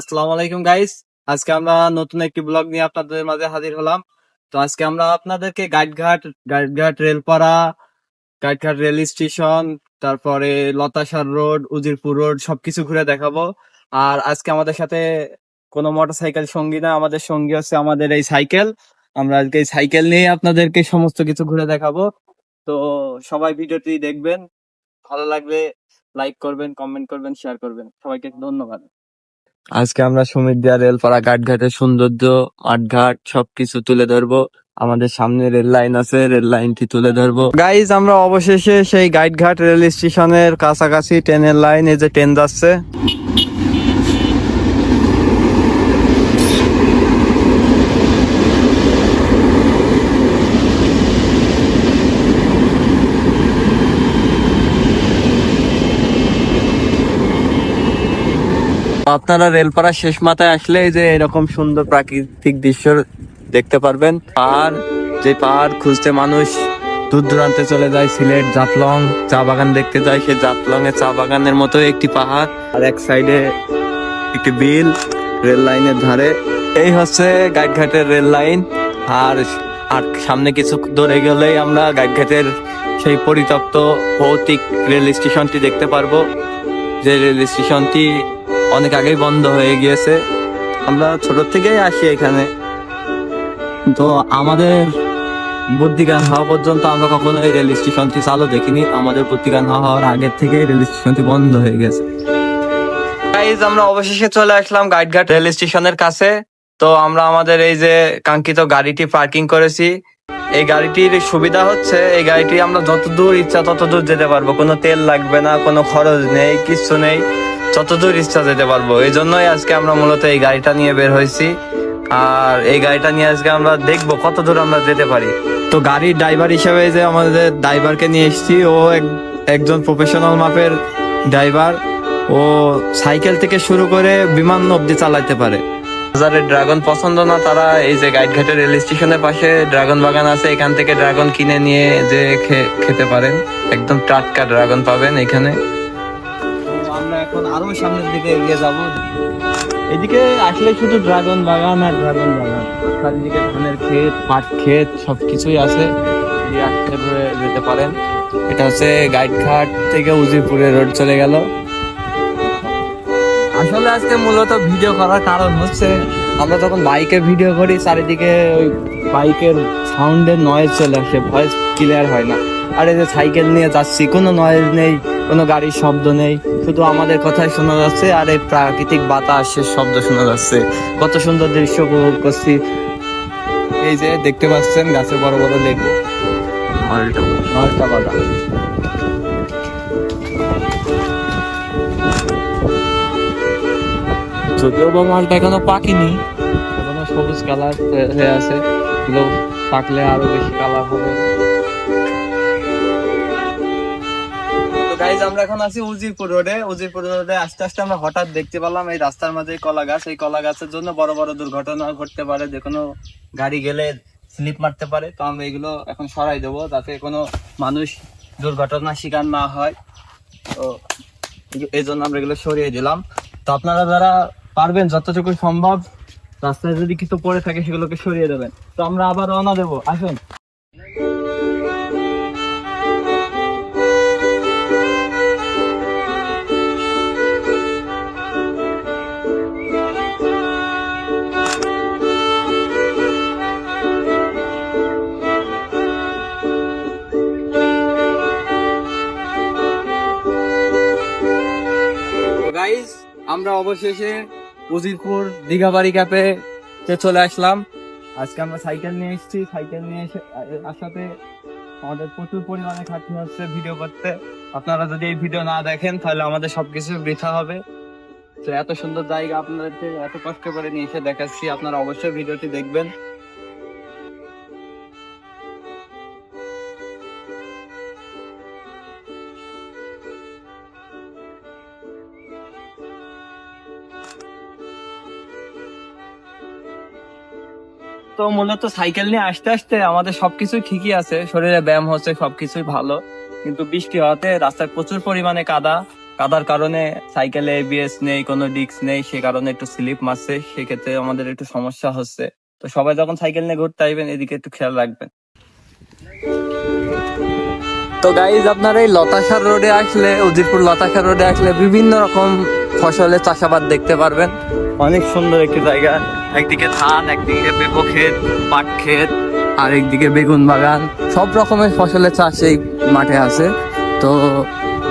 আসসালামু আলাইকুম গাইস আজকে আমরা নতুন একটি ব্লগ নিয়ে আপনাদের মাঝে হাজির হলাম। তো আজকে আমরা আপনাদেরকে গাইডঘাট গাইডঘাট রেলপাড়া গাইডঘাট রেল স্টেশন তারপরে লতাসার রোড উজিরপুর রোড সবকিছু ঘুরে দেখাবো। আর আজকে আমাদের সাথে কোনো মোটরসাইকেল সঙ্গী না, আমাদের সঙ্গী হচ্ছে আমাদের এই সাইকেল। আমরা আজকে এই সাইকেল নিয়ে আপনাদেরকে সমস্ত কিছু ঘুরে দেখাবো। তো সবাই ভিডিওটি দেখবেন, ভালো লাগবে লাইক করবেন কমেন্ট করবেন শেয়ার করবেন। সবাইকে ধন্যবাদ। আজকে আমরা সুমিরদিয়া রেলপাড়া ঘাটঘাটের সৌন্দর্য আটঘাট সবকিছু তুলে ধরবো। আমাদের সামনে রেল লাইন আছে, রেল লাইনটি তুলে ধরবো। গাইজ আমরা অবশেষে সেই গাইডঘাট রেল স্টেশনের কাছাকাছি ট্রেনের লাইন, এই যে ট্রেন যাচ্ছে। আপনারা রেলপাড়া শেষ মাথায় আসলে যে এরকম সুন্দর প্রাকৃতিক দৃশ্য দেখতে পারবেন। পাহাড়, যে পাহাড় খুঁজতে মানুষ দূর দূরান্তে চলে যায়, সিলেট জাফলং চা বাগান দেখতে যায়। সে জাফলং এর চা বাগানের মতো একটি পাহাড়। আর এক সাইডে একটি বিল রেল লাইনের ধারে। এই হচ্ছে গাইডঘাটের রেল লাইন। আর আর সামনে কিছু ধরে গেলেই আমরা গাইডঘাটের সেই পরিত্যক্ত ভৌতিক রেল স্টেশনটি দেখতে পারব। যে রেল স্টেশনটি অনেক আগেই বন্ধ হয়ে গিয়েছে। আমরা ছোট থেকেই আসি এখানে। তো আমাদের বুদ্ধিজ্ঞান হওয়া পর্যন্ত আমরা কখনো এই রেল স্টেশনটি চালু দেখিনি। আমাদের বুদ্ধিজ্ঞান না হওয়ার আগের থেকে রেল স্টেশনটি বন্ধ হয়ে গেছে। গাইজ আমরা অবশেষে চলে আসলাম গাইডঘাট রেল স্টেশনের কাছে। তো আমরা আমাদের এই যে কাঙ্ক্ষিত গাড়িটি পার্কিং করেছি। এই গাড়িটির সুবিধা হচ্ছে, এই গাড়িটি আমরা যত দূর ইচ্ছা তত দূর যেতে পারব। কোনো তেল লাগবে না, কোনো খরচ নেই, কিছু নেই। যত দূর ইচ্ছা যেতে পারব। এই জন্যই আজকে আমরা মূলত এই গাড়িটা নিয়ে বের হয়েছি। আর এই গাড়িটা নিয়ে আজকে আমরা দেখব কত দূর আমরা যেতে পারি। তো গাড়ির ড্রাইভার হিসেবে যে আমাদের ড্রাইভারকে নিয়ে এসেছি ও এক- একজন প্রফেশনাল মাপের ড্রাইভার। ও সাইকেল থেকে শুরু করে বিমান অব্দি চালাতে পারে। যাদের ড্রাগন পছন্দ না তারা এই যে গাইডঘাটে রেল স্টেশনের পাশে ড্রাগন বাগান আছে এখান থেকে ড্রাগন কিনে নিয়ে যে খেতে পারেন। একদম টাটকা ড্রাগন পাবেন এখানে। এখন আরও সামনের দিকে এগিয়ে যাব। এদিকে আসলে শুধু ড্রাগন বাগান আর ড্রাগন বাগান। চারিদিকে ধানের ক্ষেত, পাট ক্ষেত সবকিছুই আছে। এদিকে আসলে যেতে পারেন। এটা হচ্ছে গাইডঘাট থেকে উজিরপুরে রোড চলে গেল। আসলে আজকে মূলত ভিডিও করার কারণ হচ্ছে, আমরা যখন বাইকে ভিডিও করি, চারিদিকে ওই বাইকের সাউন্ডের নয়েজ চলে আসে ভয়েস ক্লিয়ার হয় না। আর এই যে সাইকেল নিয়ে যাচ্ছি, কোনো নয়েজ নেই। কোনো গাড়ির শব্দ নেই। শুধু আমাদের কথাই শোনা যাচ্ছে আর এই প্রাকৃতিক বাতাসের শব্দ শোনা যাচ্ছে। কত সুন্দর দৃশ্য উপভোগ করছি। এই যে দেখতে পাচ্ছেন গাছে বড় বড় বাগান যদিও বা মালটা এখনও পাকেনি, এখনও সবুজ কালার হয়ে আছে। পাকলে আরও বেশি কালার হবে। গাইজ আমরা এখন আছি উজিরপুর রোডে উজিরপুর রোডে আস্তে আস্তে আমরা হঠাৎ দেখতে পেলাম এই রাস্তার মাঝে কলা গাছ। এই কলা গাছের জন্য বড় বড় দুর্ঘটনা ঘটতে পারে। যে কোনো গাড়ি গেলে স্লিপ মারতে পারে। তো আমরা এগুলো এখন সরাই দেবো যাতে কোনো মানুষ দুর্ঘটনার শিকার না হয়। তো এই জন্য আমরা এগুলো সরিয়ে দিলাম। তো আপনারা যারা পারবেন, যতটুকু সম্ভব, রাস্তায় যদি কিছু পড়ে থাকে, সেগুলোকে সরিয়ে দেবেন। তো আমরা আবার রওনা দেবো। আসুন। গাইস আমরা অবশেষে উজিরপুর দীঘাবাড়ি ক্যাপে চলে আসলাম। আজকে আমরা সাইকেল নিয়ে এসেছি। সাইকেল নিয়ে এসে আসাতে আমাদের প্রচুর পরিমাণে খাটনি হচ্ছে ভিডিও করতে। আপনারা যদি এই ভিডিও না দেখেন, তাহলে আমাদের সবকিছু বৃথা হবে। তো এত সুন্দর জায়গা আপনাদেরকে এত কষ্ট করে নিয়ে এসে দেখাচ্ছি। আপনারা অবশ্যই ভিডিওটি দেখবেন। তো মূলত সাইকেল নিয়ে আসতে আসতে আমাদের সবকিছুই ঠিকই আছে। শরীরে ব্যায়াম হচ্ছে সবকিছুই ভালো। কিন্তু বৃষ্টি হওয়াতে রাস্তায় প্রচুর পরিমাণে কাদা। কাদার কারণে সাইকেলে এবিএস নেই কোনো ডিস্ক নেই সে কারণে একটু স্লিপ মারছে। সেক্ষেত্রে আমাদের একটু সমস্যা হচ্ছে। তো সবাই যখন সাইকেল নিয়ে ঘুরতে আসবেন এদিকে একটু খেয়াল রাখবেন। তো গাইজ আপনার এই লতাশার রোডে আসলে উজিরপুর লতাশার রোডে আসলে বিভিন্ন রকম ফসলের চাষাবাদ দেখতে পারবেন। অনেক সুন্দর একটি জায়গা। একদিকে ধান, একদিকে পেঁপো ক্ষেত, পাট ক্ষেত, আর একদিকে বেগুন বাগান। সব রকমের ফসলের চাষ এই মাঠে আছে। তো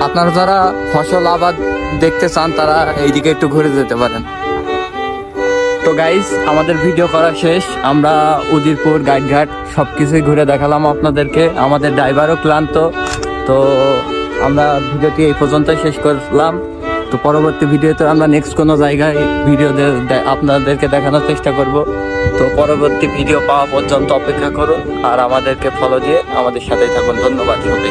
আপনারা যারা ফসল আবাদ দেখতে চান, তারা এইদিকে একটু ঘুরে যেতে পারেন। তো গাইস আমাদের ভিডিও করা শেষ। আমরা উদিরপুর গাইডঘাট সবকিছুই ঘুরে দেখালাম আপনাদেরকে। আমাদের ড্রাইভারও ক্লান্ত। তো আমরা ভিডিওটি এই পর্যন্ত শেষ করলাম। তো পরবর্তী ভিডিওতে আমরা নেক্সট কোনো জায়গায় ভিডিও আপনাদেরকে দেখানোর চেষ্টা করব। তো পরবর্তী ভিডিও পাওয়া পর্যন্ত অপেক্ষা করুন আর আমাদেরকে ফলো দিয়ে আমাদের সাথেই থাকুন। ধন্যবাদ সবাইকে।